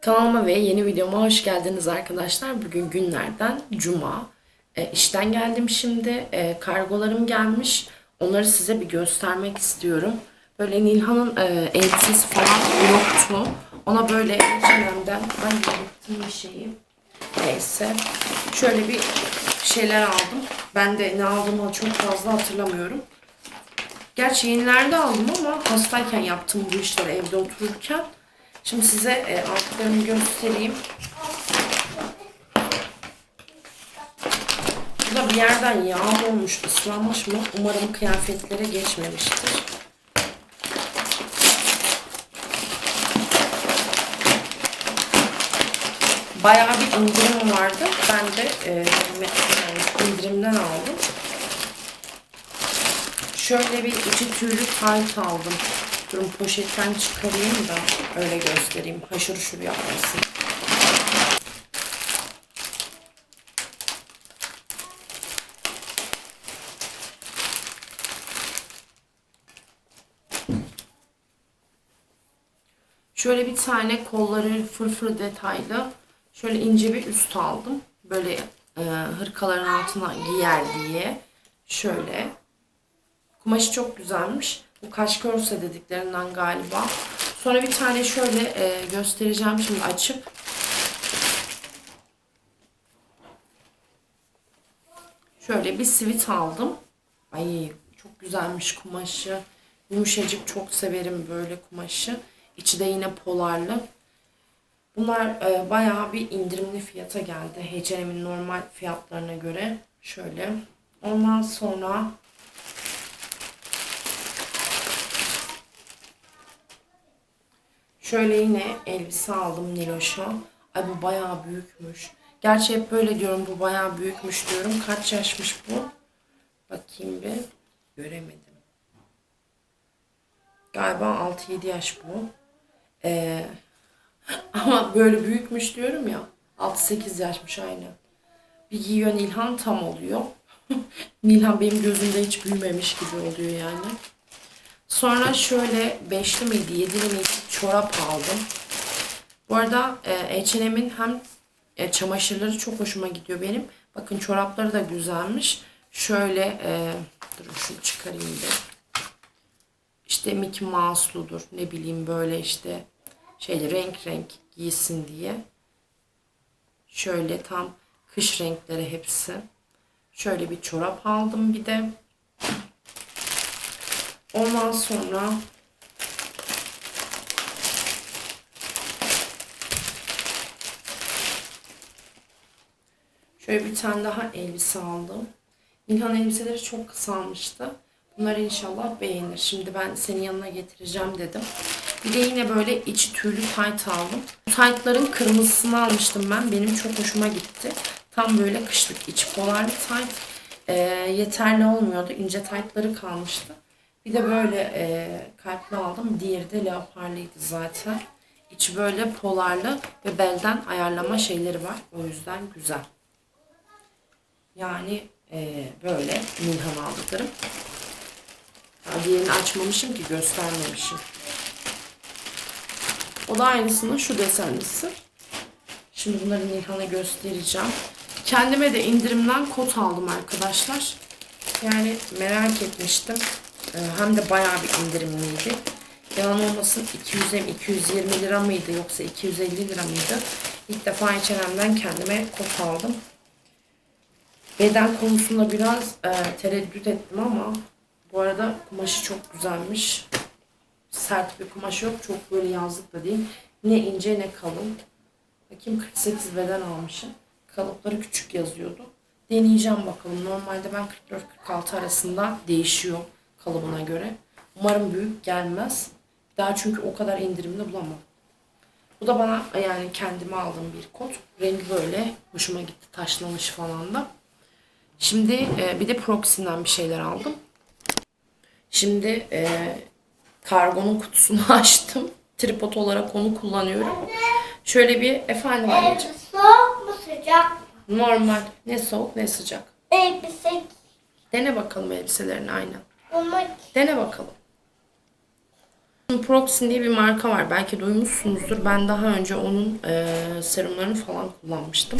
Kanalıma ve yeni videoma hoş geldiniz arkadaşlar. Bugün günlerden cuma. E, işten geldim şimdi. E, kargolarım gelmiş. Onları size bir göstermek istiyorum. Böyle Nilhan'ın e, elbisesi falan yoktu. Ona böyle H&M'den ben yaptığım bir şeyi. Neyse. Şöyle bir şeyler aldım. Ben de ne aldığımı çok fazla hatırlamıyorum. Gerçi yenilerde aldım ama hastayken yaptım bu işleri evde otururken. Şimdi size e, altlarını göstereyim. Burada bir yerden yağ olmuş, ıslanmış mı? Umarım kıyafetlere geçmemiştir. Bayağı bir indirim vardı. Ben de e, indirimden aldım. Şöyle bir içi tüylü tayt aldım. Durun poşetten çıkarayım da öyle göstereyim. Haşır şur yapmasın. Şöyle bir tane kolları fırfır detaylı şöyle ince bir üst aldım. Böyle e, hırkaların altına giyer diye. Şöyle. Kumaşı çok güzelmiş. Bu kaşkorse dediklerinden galiba. Sonra bir tane şöyle e, göstereceğim şimdi açıp. Şöyle bir sivit aldım. Ay çok güzelmiş kumaşı. Yumuşacık çok severim böyle kumaşı. İçi de yine polarlı. Bunlar e, bayağı bir indirimli fiyata geldi. H&M'in normal fiyatlarına göre. Şöyle. Ondan sonra Şöyle yine elbise aldım Niloş'a. Ay bu bayağı büyükmüş. Gerçi hep böyle diyorum bu bayağı büyükmüş diyorum. Kaç yaşmış bu? Bakayım bir. Göremedim. Galiba 6-7 yaş bu. Ee, ama böyle büyükmüş diyorum ya. 6-8 yaşmış aynen. Bir giyiyor Nilhan tam oluyor. Nilhan benim gözümde hiç büyümemiş gibi oluyor yani. Sonra şöyle beşli miydi, yedili miydi çorap aldım. Bu arada e, H&M'in hem e, çamaşırları çok hoşuma gidiyor benim. Bakın çorapları da güzelmiş. Şöyle e, durun şunu çıkarayım bir. İşte Mickey Mouse'ludur. Ne bileyim böyle işte şeyli renk renk giysin diye. Şöyle tam kış renkleri hepsi. Şöyle bir çorap aldım bir de. Ondan sonra şöyle bir tane daha elbise aldım. Nilhan elbiseleri çok kısalmıştı. Bunları inşallah beğenir. Şimdi ben senin yanına getireceğim dedim. Bir de yine böyle içi tüylü tayt aldım. Bu taytların kırmızısını almıştım ben. Benim çok hoşuma gitti. Tam böyle kışlık içi polarlı tayt. Ee, yeterli olmuyordu. İnce taytları kalmıştı. Bir de böyle e, kalpli aldım. Diğeri de leoparlıydı zaten. İçi böyle polarlı ve belden ayarlama şeyleri var. O yüzden güzel. Yani e, böyle Nilhan aldıklarım. Diğerini açmamışım ki göstermemişim. O da aynısının şu desenlisi. Şimdi bunları Nilhan'a göstereceğim. Kendime de indirimden kot aldım arkadaşlar. Yani merak etmiştim. Ee, hem de bayağı bir indirimliydi. Yalan olmasın 200 hem 220 lira mıydı yoksa 250 lira mıydı? İlk defa H&M'den kendime kot aldım. Beden konusunda biraz e, tereddüt ettim ama bu arada kumaşı çok güzelmiş. Sert bir kumaş yok. Çok böyle yazlık da değil. Ne ince ne kalın. Bakayım 48 beden almışım. Kalıpları küçük yazıyordu. Deneyeceğim bakalım. Normalde ben 44-46 arasında değişiyor kalıbına göre. Umarım büyük gelmez. Daha çünkü o kadar indirimli bulamam. Bu da bana yani kendime aldığım bir kot. Rengi böyle hoşuma gitti. Taşlamış falan da. Şimdi e, bir de Proxy'den bir şeyler aldım. Şimdi e, kargonun kutusunu açtım. Tripod olarak onu kullanıyorum. Şöyle bir efendim anneciğim. Soğuk mu sıcak mı? Normal. Ne soğuk ne sıcak. Elbise Dene bakalım elbiselerini aynen. Bulmak Dene bakalım. Proxin diye bir marka var. Belki duymuşsunuzdur. Ben daha önce onun e, serumlarını falan kullanmıştım.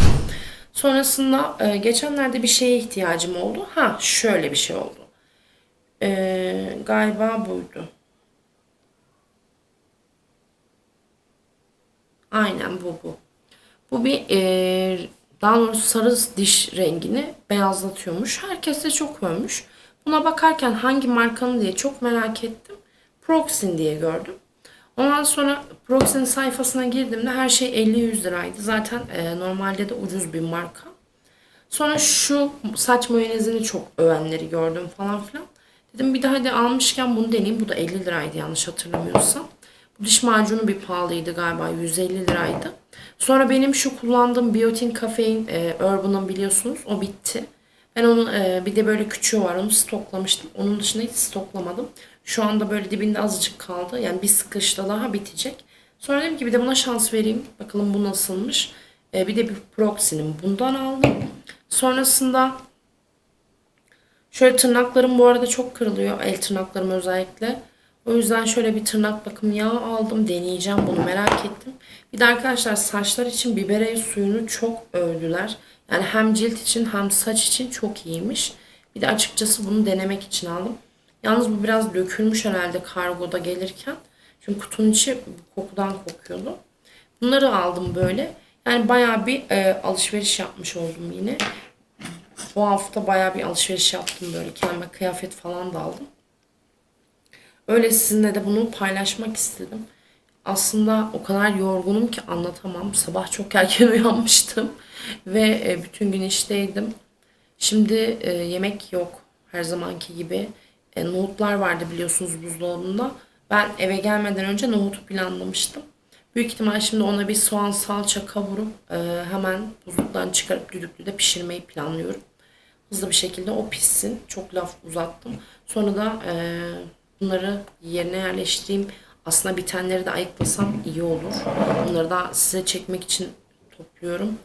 Sonrasında e, geçenlerde bir şeye ihtiyacım oldu. Ha şöyle bir şey oldu. E, galiba buydu. Aynen bu bu. Bu bir e, daha doğrusu sarı diş rengini beyazlatıyormuş. Herkes de çok övmüş. Buna bakarken hangi markanın diye çok merak ettim. Proxin diye gördüm. Ondan sonra Proxin sayfasına girdiğimde her şey 50-100 liraydı. Zaten e, normalde de ucuz bir marka. Sonra şu saç mayonezini çok övenleri gördüm falan filan. Dedim bir daha de almışken bunu deneyeyim. Bu da 50 liraydı yanlış hatırlamıyorsam. Bu diş macunu bir pahalıydı galiba 150 liraydı. Sonra benim şu kullandığım Biotin Kafein e, Urban'ın biliyorsunuz o bitti. Ben onun e, bir de böyle küçüğü var onu stoklamıştım. Onun dışında hiç stoklamadım. Şu anda böyle dibinde azıcık kaldı. Yani bir sıkışta daha bitecek. Sonra dedim ki bir de buna şans vereyim. Bakalım bu nasılmış. E, bir de bir Proxy'nin bundan aldım. Sonrasında şöyle tırnaklarım bu arada çok kırılıyor. El tırnaklarım özellikle. O yüzden şöyle bir tırnak bakım yağı aldım. Deneyeceğim bunu merak ettim. Bir de arkadaşlar saçlar için biberey suyunu çok övdüler. Yani hem cilt için hem saç için çok iyiymiş. Bir de açıkçası bunu denemek için aldım. Yalnız bu biraz dökülmüş herhalde kargoda gelirken. Çünkü kutunun içi kokudan kokuyordu. Bunları aldım böyle. Yani bayağı bir e, alışveriş yapmış oldum yine. Bu hafta bayağı bir alışveriş yaptım böyle. Kendime kıyafet falan da aldım. Öyle sizinle de bunu paylaşmak istedim. Aslında o kadar yorgunum ki anlatamam. Sabah çok erken uyanmıştım ve e, bütün gün işteydim. Şimdi e, yemek yok her zamanki gibi. E, nohutlar vardı biliyorsunuz buzdolabında. Ben eve gelmeden önce nohutu planlamıştım. Büyük ihtimal şimdi ona bir soğan salça kavurup hemen buzluktan çıkarıp düdüklüde pişirmeyi planlıyorum. Hızlı bir şekilde o pişsin. Çok laf uzattım. Sonra da bunları yerine yerleştireyim. Aslında bitenleri de ayıklasam iyi olur. Bunları da size çekmek için topluyorum.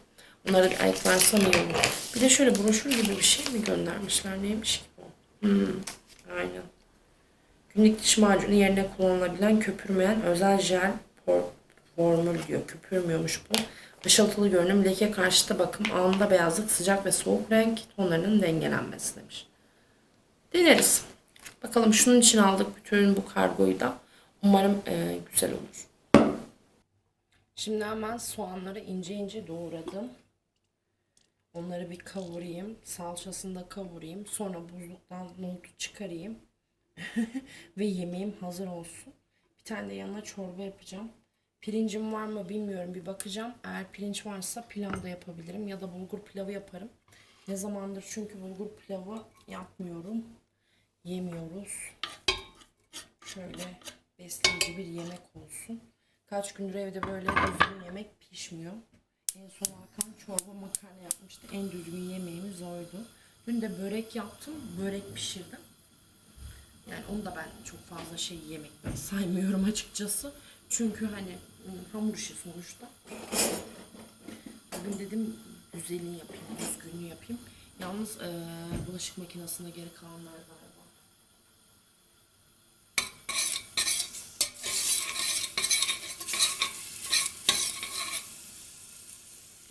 Bunları bir ayıklarsam iyi olur. Bir de şöyle broşür gibi bir şey mi göndermişler? Neymiş ki bu? Hmm, aynen. Günlük diş macunu yerine kullanılabilen köpürmeyen özel jel formül diyor. Köpürmüyormuş bu. Işıltılı görünüm, leke karşıtı bakım, anında beyazlık, sıcak ve soğuk renk tonlarının dengelenmesi demiş. Deneriz. Bakalım şunun için aldık bütün bu kargoyu da. Umarım e, güzel olur. Şimdi hemen soğanları ince ince doğradım. Onları bir kavurayım. Salçasını da kavurayım. Sonra buzluktan nohutu çıkarayım. Ve yemeğim hazır olsun. Bir tane de yanına çorba yapacağım. Pirincim var mı bilmiyorum. Bir bakacağım. Eğer pirinç varsa pilav da yapabilirim. Ya da bulgur pilavı yaparım. Ne zamandır çünkü bulgur pilavı yapmıyorum. Yemiyoruz. Şöyle besleyici bir yemek olsun. Kaç gündür evde böyle düzgün yemek pişmiyor. En son Hakan çorba makarna yapmıştı. En düzgün yemeğimiz oydu. Dün de börek yaptım. Börek pişirdim. Yani onu da ben çok fazla şey yemekten saymıyorum açıkçası. Çünkü hani ım, hamur işi sonuçta. Bugün dedim güzelini yapayım, düzgününü yapayım. Yalnız eee, bulaşık makinesinde geri kalanlar galiba.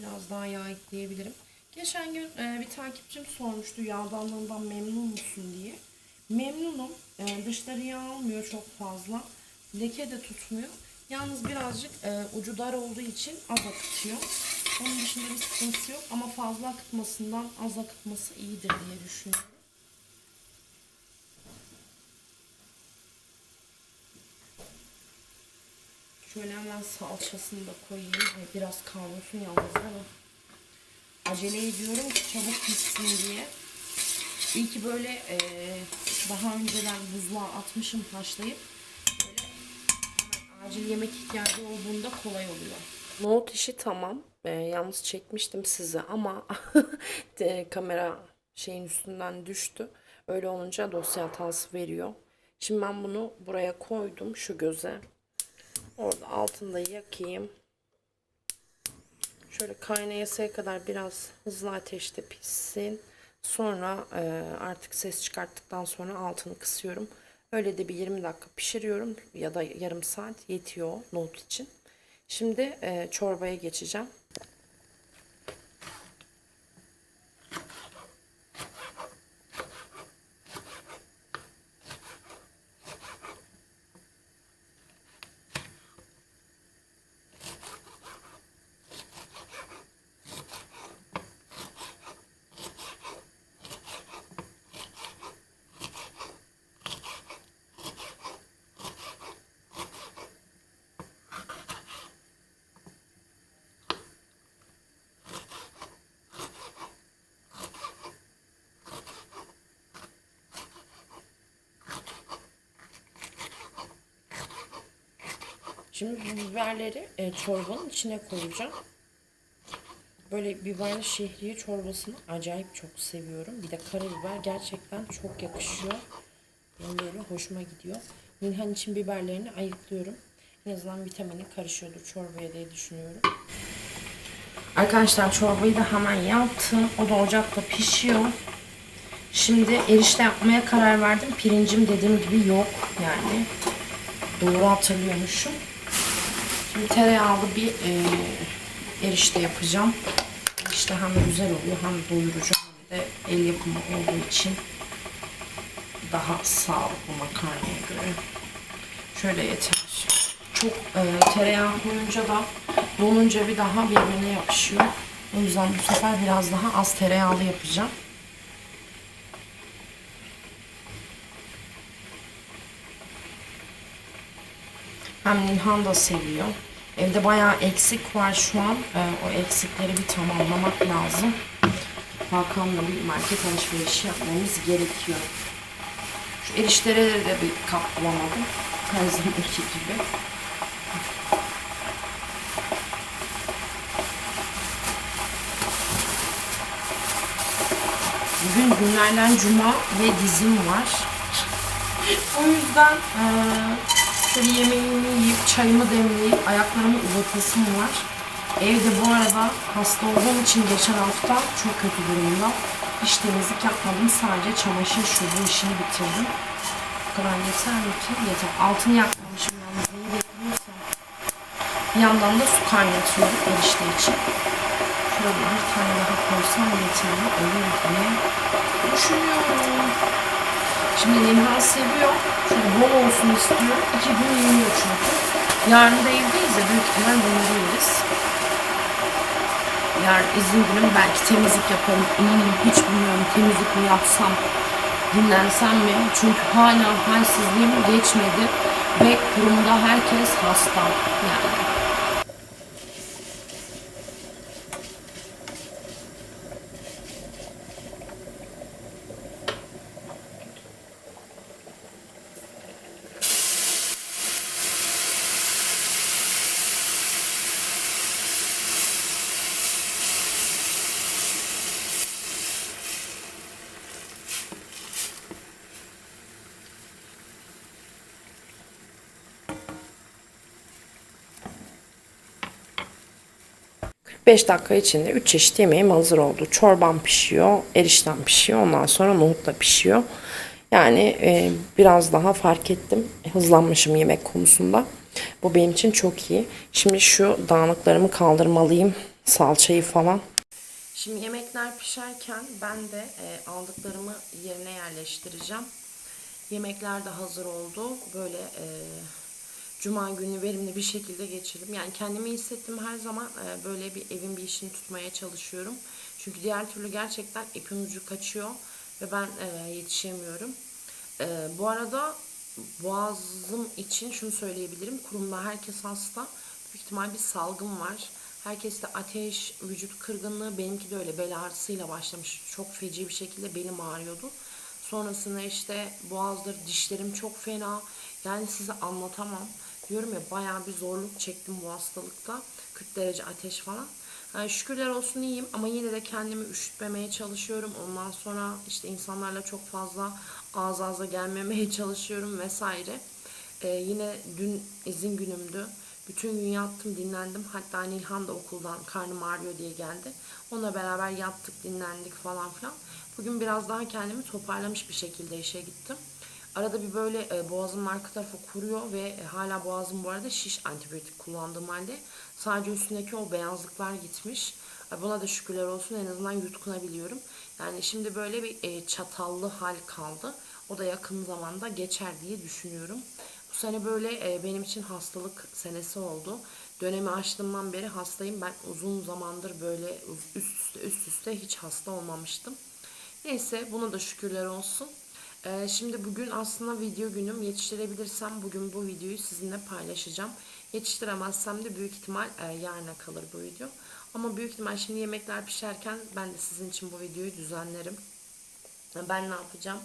Biraz daha yağ ekleyebilirim. Geçen gün e, bir takipçim sormuştu yağdanlığından memnun musun diye. Memnunum. E, dışları yağ almıyor çok fazla. Leke de tutmuyor. Yalnız birazcık e, ucu dar olduğu için az akıtıyor. Onun dışında bir sıkıntısı yok ama fazla akıtmasından az akıtması iyidir diye düşünüyorum. Şöyle hemen salçasını da koyayım. Ay, Biraz kavrulsun yalnız ama. Acele ediyorum ki çabuk pişsin diye. İyi ki böyle e, daha önceden buzluğa atmışım haşlayıp. Acil yemek ihtiyacı olduğunda kolay oluyor. Nohut işi tamam. E, yalnız çekmiştim size ama de, kamera şeyin üstünden düştü. Öyle olunca dosya hatası veriyor. Şimdi ben bunu buraya koydum şu göze. Orada altında yakayım. Şöyle kaynayasıya kadar biraz hızlı ateşte pişsin. Sonra e, artık ses çıkarttıktan sonra altını kısıyorum. Öyle de bir 20 dakika pişiriyorum ya da yarım saat yetiyor nohut için. Şimdi e, çorbaya geçeceğim. Şimdi bu biberleri e, çorbanın içine koyacağım. Böyle biberli şehriye çorbasını acayip çok seviyorum. Bir de karabiber gerçekten çok yakışıyor. Benim böyle hoşuma gidiyor. Nilhan için biberlerini ayıklıyorum. En azından vitamini karışıyordur çorbaya diye düşünüyorum. Arkadaşlar çorbayı da hemen yaptım. O da ocakta pişiyor. Şimdi erişte yapmaya karar verdim. Pirincim dediğim gibi yok yani. Doğru hatırlıyormuşum. Şimdi tereyağlı bir e, erişte yapacağım. İşte hem güzel oluyor hem doyurucu hem de el yapımı olduğu için daha sağlıklı makarnaya göre. Şöyle yeter. Çok e, tereyağı koyunca da donunca bir daha birbirine yapışıyor. O yüzden bu sefer biraz daha az tereyağlı yapacağım. Hem Nilhan da seviyor. Evde bayağı eksik var şu an. Ee, o eksikleri bir tamamlamak lazım. Hakan'la bir market alışverişi yapmamız gerekiyor. Şu eriştelere de bir kap bulamadım. Her zamanki gibi. Bugün günlerden cuma ve dizim var. o yüzden eee Şöyle yemeğimi yiyip, çayımı demleyip, ayaklarımı uzatasım var. Evde bu arada hasta olduğum için geçen hafta çok kötü durumda. Hiç temizlik yapmadım. Sadece çamaşır şu bu işini bitirdim. Bu kadar yeter mi ki? Yeter. Altını yakmamışım yalnız. Neyi bekliyorsam. Bir yandan da su kaynatıyorum erişte için. Şöyle bir tane daha koysam yeterli olur diye düşünüyorum. Şimdi Nilhan seviyor. Şöyle bol olsun istiyor. İki gün yemiyor çünkü. Yarın da evdeyiz de büyük ihtimal bunları yeriz. Yarın izin günüm belki temizlik yaparım. İnanın hiç bilmiyorum temizlik mi yapsam, dinlensem mi? Çünkü hala halsizliğim geçmedi. Ve kurumda herkes hasta. Yani Beş dakika içinde 3 çeşit yemeğim hazır oldu. Çorbam pişiyor, eriştem pişiyor, ondan sonra nohut da pişiyor. Yani e, biraz daha fark ettim. Hızlanmışım yemek konusunda. Bu benim için çok iyi. Şimdi şu dağınıklarımı kaldırmalıyım. Salçayı falan. Şimdi yemekler pişerken ben de e, aldıklarımı yerine yerleştireceğim. Yemekler de hazır oldu. Böyle e, Cuma günü verimli bir şekilde geçirdim. Yani kendimi hissettim her zaman e, böyle bir evin bir işini tutmaya çalışıyorum. Çünkü diğer türlü gerçekten ipim ucu kaçıyor ve ben e, yetişemiyorum. E, bu arada boğazım için şunu söyleyebilirim. Kurumda herkes hasta. Büyük ihtimal bir salgın var. Herkeste ateş, vücut kırgınlığı, benimki de öyle bel ağrısıyla başlamış. Çok feci bir şekilde belim ağrıyordu. Sonrasında işte boğazdır, dişlerim çok fena. Yani size anlatamam. Diyorum ya bayağı bir zorluk çektim bu hastalıkta. 40 derece ateş falan. Yani şükürler olsun iyiyim ama yine de kendimi üşütmemeye çalışıyorum. Ondan sonra işte insanlarla çok fazla ağız ağza gelmemeye çalışıyorum vesaire. Ee, yine dün izin günümdü. Bütün gün yattım, dinlendim. Hatta Nilhan da okuldan karnım ağrıyor diye geldi. Onunla beraber yattık, dinlendik falan filan. Bugün biraz daha kendimi toparlamış bir şekilde işe gittim. Arada bir böyle e, boğazımın arka tarafı kuruyor ve e, hala boğazım bu arada şiş antibiyotik kullandığım halde. Sadece üstündeki o beyazlıklar gitmiş. Ay, Buna da şükürler olsun en azından yutkunabiliyorum. Yani şimdi böyle bir e, çatallı hal kaldı. O da yakın zamanda geçer diye düşünüyorum. Bu sene böyle e, benim için hastalık senesi oldu. Dönemi açtığımdan beri hastayım. Ben uzun zamandır böyle üst üste üst üste hiç hasta olmamıştım. Neyse buna da şükürler olsun. Ee, şimdi bugün aslında video günüm. Yetiştirebilirsem bugün bu videoyu sizinle paylaşacağım. Yetiştiremezsem de büyük ihtimal e, yarına kalır bu video. Ama büyük ihtimal şimdi yemekler pişerken ben de sizin için bu videoyu düzenlerim. Ben ne yapacağım?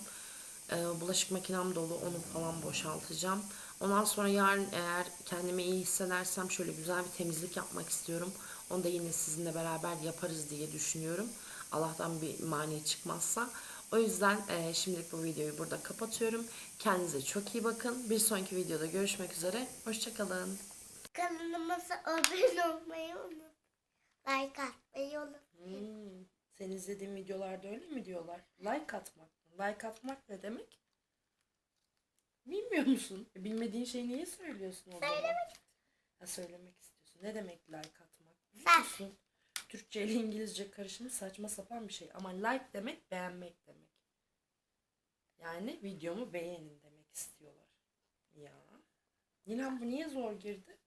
Ee, bulaşık makinem dolu onu falan boşaltacağım. Ondan sonra yarın eğer kendimi iyi hissedersem şöyle güzel bir temizlik yapmak istiyorum. Onu da yine sizinle beraber yaparız diye düşünüyorum. Allah'tan bir mani çıkmazsa. O yüzden e, şimdilik bu videoyu burada kapatıyorum. Kendinize çok iyi bakın. Bir sonraki videoda görüşmek üzere. Hoşçakalın. Kanalımıza abone olmayı unutmayın. Like atmayı unutmayın. Hmm, sen izlediğin videolarda öyle mi diyorlar? Like atmak. Like atmak ne demek? Bilmiyor musun? E, Bilmediğin şeyi niye söylüyorsun o zaman? Söylemek Ha, söylemek istiyorsun. Ne demek like atmak? Biliyor musun? Türkçe ile İngilizce karışımı saçma sapan bir şey. Ama like demek beğenmek demek. Yani videomu beğenin demek istiyorlar. Ya. Nilhan bu niye zor girdi?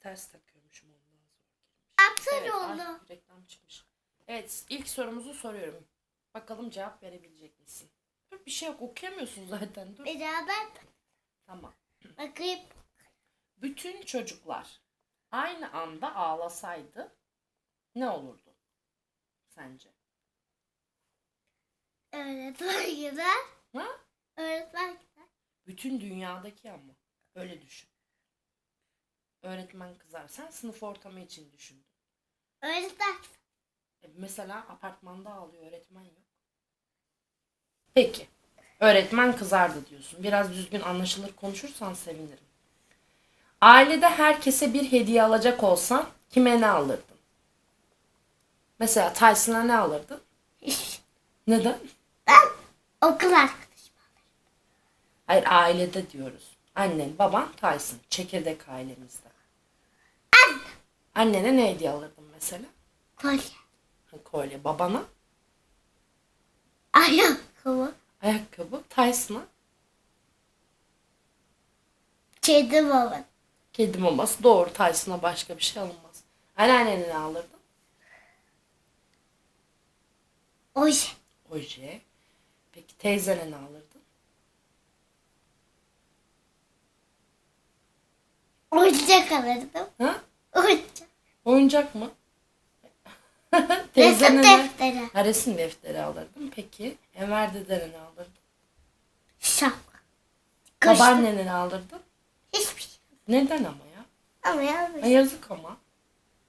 Ters takıyormuşum ondan zor girmiş. Atır Evet, ay, onu. reklam çıkmış. Evet, ilk sorumuzu soruyorum. Bakalım cevap verebilecek misin? Dur bir şey yok, okuyamıyorsun zaten. Dur. Beraber Tamam. bakayım. Bütün çocuklar aynı anda ağlasaydı ne olurdu? Sence? Öğretmen gider. Ha? Öğretmen gider. Bütün dünyadaki ama. Öyle düşün. Öğretmen kızar. Sen sınıf ortamı için düşündün. Öğretmen E, mesela apartmanda ağlıyor öğretmen yok. Peki. Öğretmen kızardı diyorsun. Biraz düzgün anlaşılır konuşursan sevinirim. Ailede herkese bir hediye alacak olsan kime ne alırdın? Mesela Tyson'a ne alırdın? Neden? Ben okul arkadaşım. Hayır ailede diyoruz. Annen, baban, Tyson. Çekirdek ailemizde. Annene ne hediye alırdın mesela? Kolye. Ha, Kolye. Babana Ayakkabı. ayakkabı. Tyson'a Kedi baba. Kedi maması doğru Tyson'a başka bir şey alınmaz. Anneannene ne alırdın? Oje. Oje. Peki teyzene ne alırdın? Oyuncak alırdım. Ha? Oyuncak. Oyuncak mı? Resim teyzene ne? defteri. Ha, resim defteri alırdım. Peki Enver dedene ne alırdın? Şapka. Babaannene ne alırdın? Hiçbir şey. Neden ama ya? Ama yanlış. Ha, yazık ama.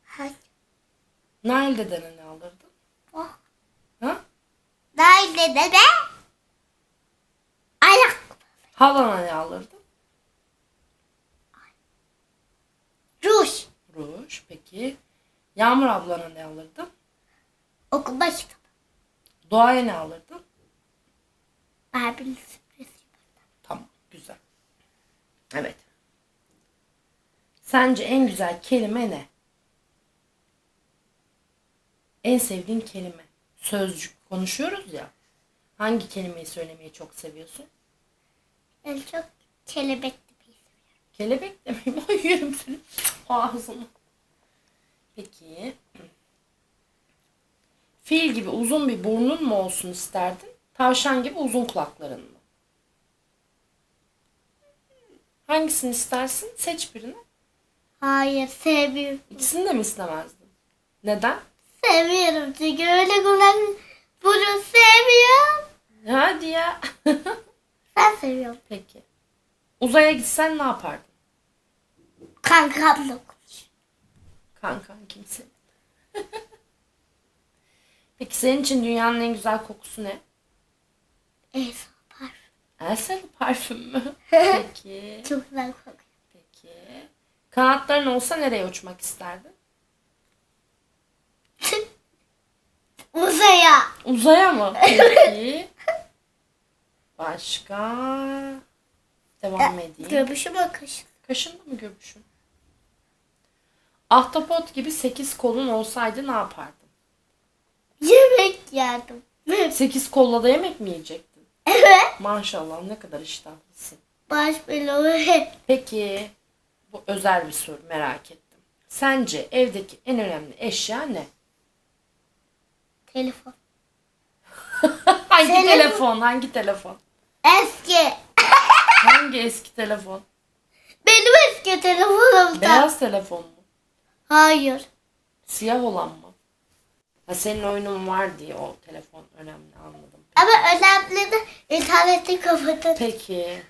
Hayır. Nail dedene ne alırdın? Oh. Ha? Nerede dede? Ayakkabı. Halana ne alırdın? Ruj. Ruj. Peki. Yağmur ablana ne alırdın? Okuma kitabı. Doğaya ne alırdın? Barbie'nin sürprizi. Tamam, güzel. Evet. Sence en güzel kelime ne? En sevdiğin kelime. Sözcük konuşuyoruz ya. Hangi kelimeyi söylemeyi çok seviyorsun? En çok kelebekli bir isim. Kelebek demeyeyim. Ay yerim seni. Ağzını. Peki. Fil gibi uzun bir burnun mu olsun isterdin? Tavşan gibi uzun kulakların mı? Hangisini istersin? Seç birini. Hayır sevmiyorum. İkisini de mi istemezdin? Neden? Sevmiyorum çünkü öyle kulak bunu sevmiyorum. Hadi ya. Ben seviyorum. Peki. Uzaya gitsen ne yapardın? Kankamla konuş. Kankan kimse. Peki senin için dünyanın en güzel kokusu ne? Parfüm. Elsa'lı parfüm mü? Peki. Çok güzel kokuyor. Peki. Kanatların olsa nereye uçmak isterdin? Uzaya. Uzaya mı? Peki. Başka? Devam edeyim. Göbüşüm akış. Kaşındı mı göbüşün? Ahtapot gibi sekiz kolun olsaydı ne yapardın? Yemek yerdim. Sekiz kolla da yemek mi yiyecektin? Evet. Maşallah ne kadar iştahlısın. Baş beloğu. Peki bu özel bir soru merak ettim. Sence evdeki en önemli eşya ne? Telefon. hangi Telefon. telefon? Hangi telefon? Eski. Hangi eski telefon? Benim eski telefonumda. Beyaz telefon mu? Hayır. Siyah olan mı? Ha, senin oyunun var diye o telefon önemli anladım. Ama önemli de interneti kapatın. Peki.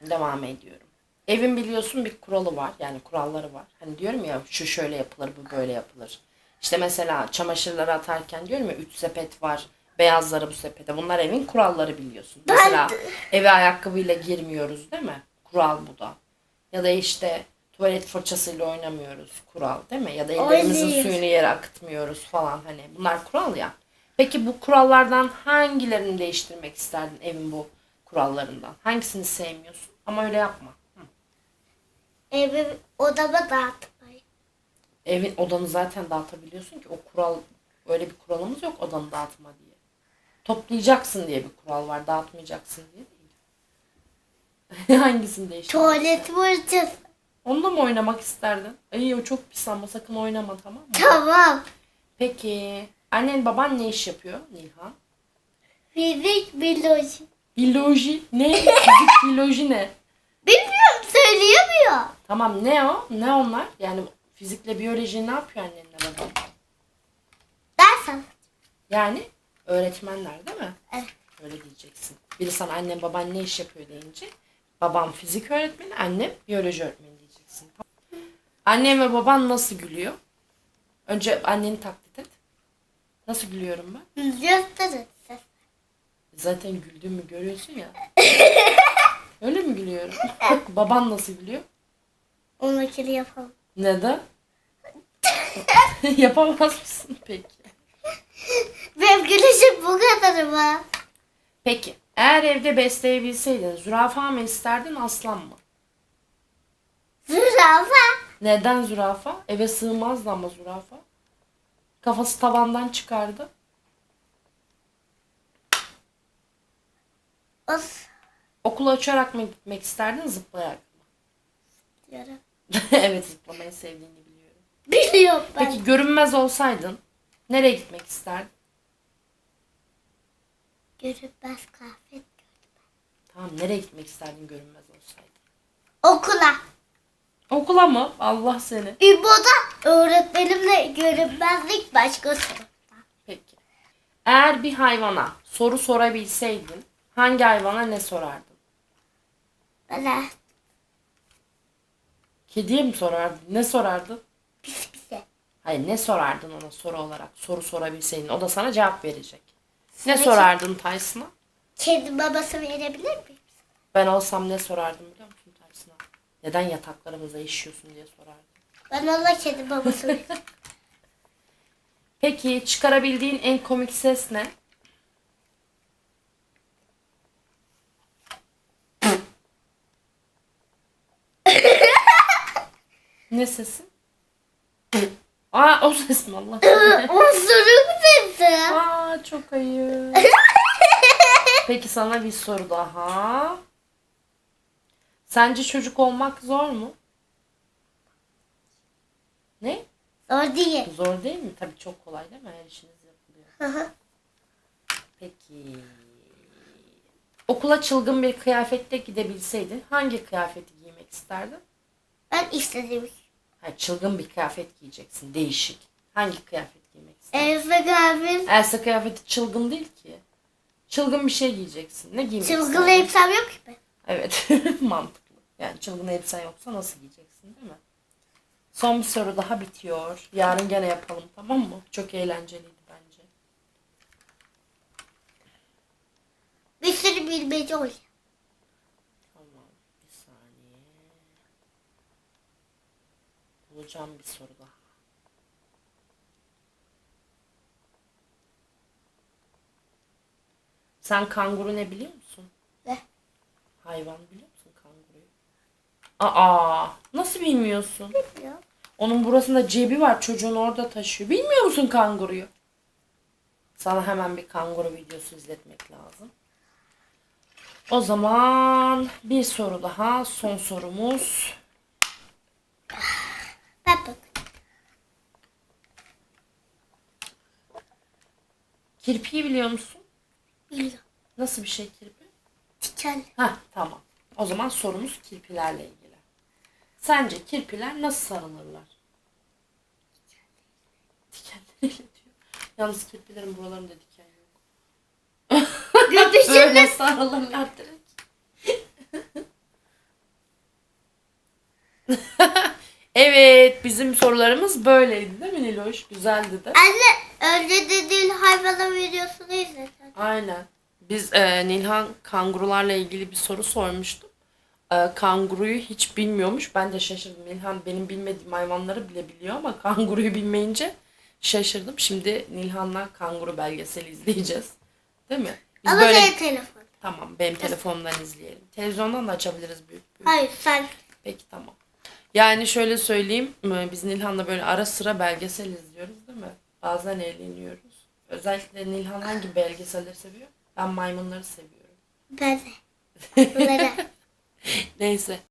Devam ediyorum. Evin biliyorsun bir kuralı var. Yani kuralları var. Hani diyorum ya şu şöyle yapılır, bu böyle yapılır. İşte mesela çamaşırları atarken diyorum ya üç sepet var. Beyazları bu sepete. Bunlar evin kuralları biliyorsun. Mesela eve ayakkabıyla girmiyoruz değil mi? Kural bu da. Ya da işte tuvalet fırçasıyla oynamıyoruz. Kural değil mi? Ya da ellerimizin suyunu yere akıtmıyoruz falan. Hani bunlar kural ya. Peki bu kurallardan hangilerini değiştirmek isterdin evin bu kurallarından? Hangisini sevmiyorsun? Ama öyle yapma. Evi odama dağıtmayın. Evin odanı zaten dağıtabiliyorsun ki o kural öyle bir kuralımız yok odanı dağıtma diye. Toplayacaksın diye bir kural var. Dağıtmayacaksın diye değil. Hangisini değiştirdin? Tuvalet fırçası. Onunla mı oynamak isterdin? Ay o çok pis ama sakın oynama tamam mı? Tamam. Peki annen baban ne iş yapıyor Nilhan? Fizik biyoloji. Biyoloji ne? Fizik biyoloji ne? Bilmiyorum söyleyemiyor. Tamam ne o? Ne onlar? Yani fizikle biyoloji ne yapıyor annenle baban? Ders al. Yani öğretmenler değil mi? Evet. Öyle diyeceksin. Biri sana annem baban ne iş yapıyor deyince babam fizik öğretmeni, annem biyoloji öğretmeni diyeceksin. Annem ve baban nasıl gülüyor? Önce anneni taklit et. Nasıl gülüyorum ben? Siz. Zaten güldüğümü görüyorsun ya. Öyle mi gülüyorum? baban nasıl gülüyor? Onunkini yapalım. Neden? Yapamaz mısın peki? Benim gülüşüm bu kadar mı? Peki. Eğer evde besleyebilseydin zürafa mı isterdin aslan mı? Zürafa. Neden zürafa? Eve sığmazdı ama zürafa. Kafası tavandan çıkardı. Of. Okula uçarak mı gitmek isterdin zıplayarak mı? Diyorum. evet zıplamayı sevdiğini biliyorum. Biliyorum ben. Peki görünmez olsaydın nereye gitmek isterdin? Görünmez kıyafet. Tamam nereye gitmek isterdin görünmez olsaydın? Okula. Okula mı? Allah seni. İbo'da öğretmenimle görünmezlik başka sınıfta. Peki. Eğer bir hayvana soru sorabilseydin hangi hayvana ne sorardın? Bana Kediye mi sorardın? Ne sorardın? pis pise. Hayır ne sorardın ona soru olarak? Soru sorabilseydin. O da sana cevap verecek. Ne sorardın Tyson'a? Kedi babası verebilir miyim? Ben olsam ne sorardım biliyor musun Tyson'a? Neden yataklarımıza işiyorsun diye sorardım. Ben ona kedi babası veririm. Peki çıkarabildiğin en komik ses ne? Ne sesi? Aa o ses mi Allah? Osuruk sesi. Aa çok ayıp. Peki sana bir soru daha. Sence çocuk olmak zor mu? Ne? O değil. Zor değil mi? Tabii çok kolay değil mi? Her işiniz yapılıyor. Hı hı. Peki. Okula çılgın bir kıyafette gidebilseydin hangi kıyafeti giymek isterdin? ben istediğim Ha, çılgın bir kıyafet giyeceksin. Değişik. Hangi kıyafet giymek isterdin? Elsa Gavin Elsa kıyafeti çılgın değil ki. Çılgın bir şey giyeceksin. Ne giymek çılgın isterdin? elbisem yok ki. Evet. Mantıklı. Yani çılgın elbisen yoksa nasıl giyeceksin değil mi? Son bir soru daha bitiyor. Yarın gene yapalım tamam mı? Çok eğlenceliydi bence. Bir sürü bilmece oluyor. Tamam. Bir saniye. Bulacağım bir soru daha. Sen kanguru ne biliyor musun? Ne? Hayvan biliyor musun kanguruyu? Aa, nasıl bilmiyorsun? Bilmiyorum. Onun burasında cebi var. Çocuğun orada taşıyor. Bilmiyor musun kanguruyu? Sana hemen bir kanguru videosu izletmek lazım. O zaman bir soru daha. Son sorumuz. Bak. Kirpiyi biliyor musun? Biliyorum. Nasıl bir şey kirpi? Diken. Heh, tamam. O zaman sorumuz kirpilerle ilgili. Sence kirpiler nasıl sarılırlar? Dikenleriyle diyor. Yalnız kirpilerin buralarında diken yok. Böyle sarılırlar direkt. bizim sorularımız böyleydi değil mi Niloş? Güzeldi de. Anne önce dediğin hayvanın videosunu izledim. Aynen. Biz e, Nilhan kangurularla ilgili bir soru sormuştum. E, kanguruyu hiç bilmiyormuş. Ben de şaşırdım. Nilhan benim bilmediğim hayvanları bile biliyor ama kanguruyu bilmeyince şaşırdım. Şimdi Nilhan'la kanguru belgeseli izleyeceğiz. Değil mi? Biz Ama böyle... senin telefon. Tamam benim telefonumdan izleyelim. Televizyondan da açabiliriz büyük büyük. Hayır sen. Peki tamam. Yani şöyle söyleyeyim. e, Biz Nilhan'la böyle ara sıra belgesel izliyoruz değil mi? Bazen eğleniyoruz. Özellikle Nilhan hangi belgeselleri seviyor? Ben maymunları seviyorum. Ben de. Neyse.